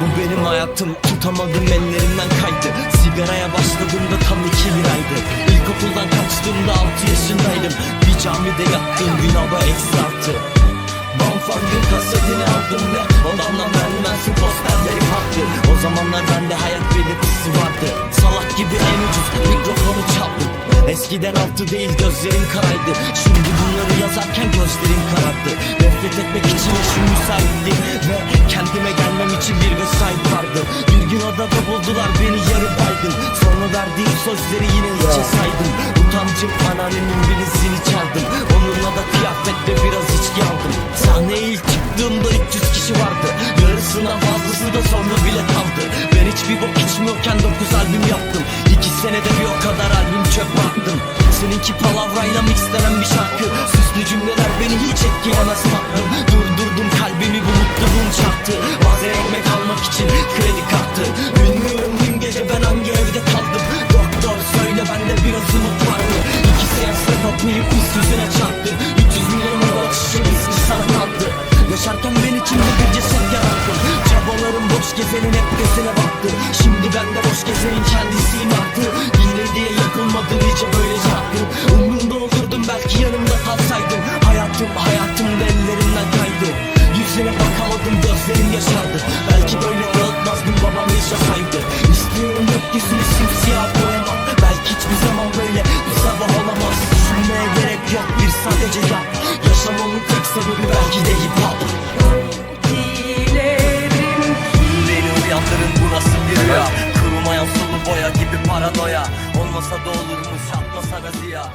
Bu benim hayatım tutamadım ellerimden kaydı. Sigaraya başladığımda tam iki liraydı İlkokuldan kaçtığımda altı yaşındaydım. Bir camide yattığım gün hava eksi altı Bonfang'ın kasetini aldım ve Odamdan vermezsin posterleri farklı O zamanlar bende hayat belirtisi vardı. Salak gibi en ucuz mikrofonu çaldım. Eskiden altı değil gözlerim karaydı Şimdi bunları yazarken gözlerim karardı. Nefret etmek için yaşım müsaitti Ve Odada buldular beni yarı baygın. Sonra verdiğim sözleri yine içe saydım Utancım anneannemin birisini çaldım. Onunla da kıyafetle biraz içki aldım. Sahneye ilk çıktığımda 300 kişi vardı. Yarısından fazlası da sonra bile kaldı. Ben hiçbir bok içmiyorken 9 albüm yaptım. 2 senede bir o kadar albüm çöp attım. Seninki palavrayla mixlenen bir şarkı. Süslü cümleler beni hiç etkilemez tatlım. Durdurdum kalbimi bu mutluluğum çarptı Bazen ekmek almak için kredi kartı yüzüne çarptı. 300 milyon viski sana kaldı Yaşarken ben içimde bir ceset yarattım Çabalarım boş gezenin hep gözüne baktı. Şimdi ben de boş gezenin kendisiyim artık. Dinle diye yapılmadı nice böyle şarkı Umrumda olurdum belki yanımda kalsaydın Hayatım hayatım da ellerimden kaydı. Yüzüne bakamadım gözlerim yaşardı. Belki böyle dağıtmazdım babam yaşasaydı? İstiyorum gökyüzünü simsiyah boyamak Yok bir sadece yap. Yaşamamın tek sebebi belki de hip hop. Beni uyandırın bu nasıl bir rüya? Kurumayan sulu boya gibi paranoya. Olmasa da olurmuş atmasa da ziya